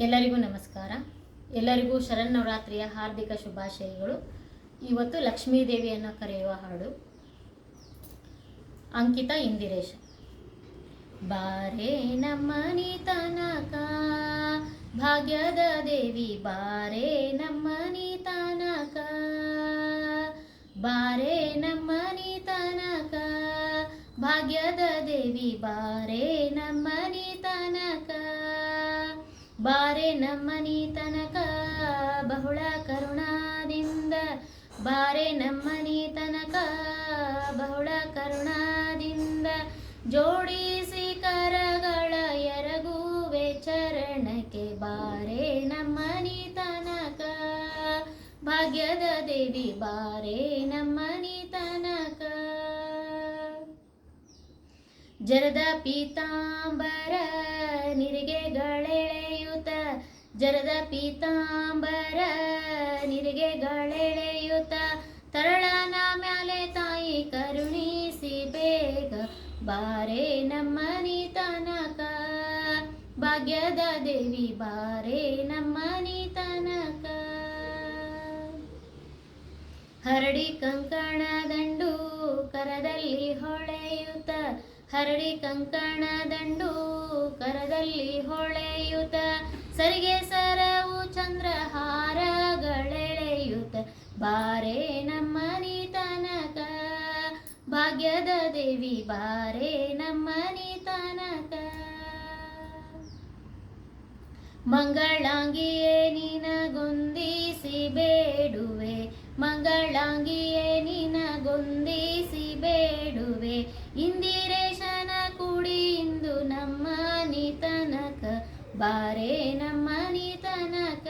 ಎಲ್ಲರಿಗೂ ನಮಸ್ಕಾರ. ಎಲ್ಲರಿಗೂ ಶರನ್ನವರಾತ್ರಿಯ ಹಾರ್ದಿಕ ಶುಭಾಶಯಗಳು. ಇವತ್ತು ಲಕ್ಷ್ಮೀ ದೇವಿಯನ್ನು ಕರೆಯುವ ಹಾಡು ಅಂಕಿತ ಇಂದಿರೇಶ. ಬಾರೆ ನಮ್ಮ ನೀತನಕ, ಭಾಗ್ಯದ ದೇವಿ, ಬಾರೆ ನಮ್ಮ ತನಕ ಬಾರೆ ನಮ್ಮನಿ ತನಕ ಭಾಗ್ಯದ ದೇವಿ, ಬಾರೆ ನಮ್ಮ ತನಕ ಬಾರೆ ನಮ್ಮನಿ ತನಕ ಬಹುಳ ಕರುಣಾದಿಂದ. ಬಾರೆ ನಮ್ಮನಿ ತನಕ ಬಹುಳ ಕರುಣಾದಿಂದ. ಜೋಡಿಸಿ ಕರಗಳ ಎರಗುವೆ ಚರಣಕ್ಕೆ ಬಾರೆ ನಮ್ಮನಿ ತನಕ. ಭಾಗ್ಯದ ದೇವಿ ಬಾರೆ ನಮ್ಮನಿ ತನಕ ಜರದ ಪೀತಾಂಬರ ನಿರಿಗೆಗಳೆಳೆಯುತ ಜರದ ಪೀತಾಂಬರ ನಿರಿಗೆಗಳೆಳೆಯುತ ತರಳನ ಮ್ಯಾಲೆ ತಾಯಿ ಕರುಣಿಸಿ ಬೇಗ ಬಾರೆ ನಮ್ಮನಿ ತನಕ ಭಾಗ್ಯದ ದೇವಿ ಬಾರೆ ನಮ್ಮನಿ ತನಕ ಹರಡಿ ಕಂಕಣ ದಂಡು ಕರದಲ್ಲಿ ಹೊಳೆಯುತ್ತ ಹರಡಿ ಕಂಕಣ ದಂಡು ಕರದಲ್ಲಿ ಹೊಳೆಯುತ ಸರಿಗೆ ಸರವು ಚಂದ್ರಹಾರಗಳೆಳೆಯುತ ಬಾರೆ ನಮ್ಮನಿ ತನಕ ಭಾಗ್ಯದ ದೇವಿ, ಬಾರೆ ನಮ್ಮನಿ ತನಕ ಮಂಗಳಾಂಗಿಯೇ ನಿನಗೊಂದಿಸಿ ಬೇಡುವೆ, ಮಂಗಳಾಂಗಿಯೇ ನಿನಗೊಂದಿಸಿ ಬೇಡುವೆ ಇಂದಿರೇಶನ ಬಾರೆ ನಮ್ಮ ನೀತನಕ.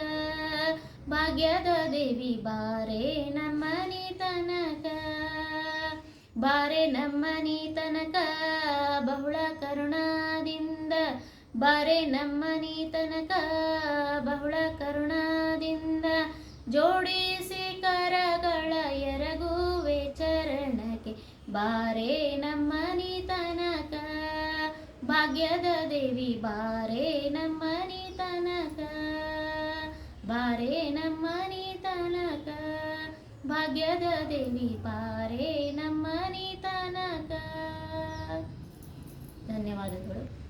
ಭಾಗ್ಯದ ದೇವಿ, ಬಾರೆ ನಮ್ಮ ನೀತನಕ. ಬಾರೆ ನಮ್ಮ ನೀತನಕ, ಬಹುಳ ಕರುಣಾದಿಂದ. ಬಾರೆ ನಮ್ಮನಿ ತನಕ ಬಹುಳ ಕರುಣಾದಿಂದ. ಜೋಡಿಸಿ ಕರಗಳ ಎರಗುವೆ ಚರಣಕ್ಕೆ. ಬಾರೆ ನಮ್ಮನಿ ತನಕ ಭಾಗ್ಯದ ದೇವಿ ಬಾರೆ ನಮ್ಮನಿ ತನಕ ಬಾರೆ ನಮ್ಮನಿ ತನಕ ಭಾಗ್ಯದ ದೇವಿ ಬಾರೆ ನಮ್ಮನಿ ತನಕ ಧನ್ಯವಾದಗಳು.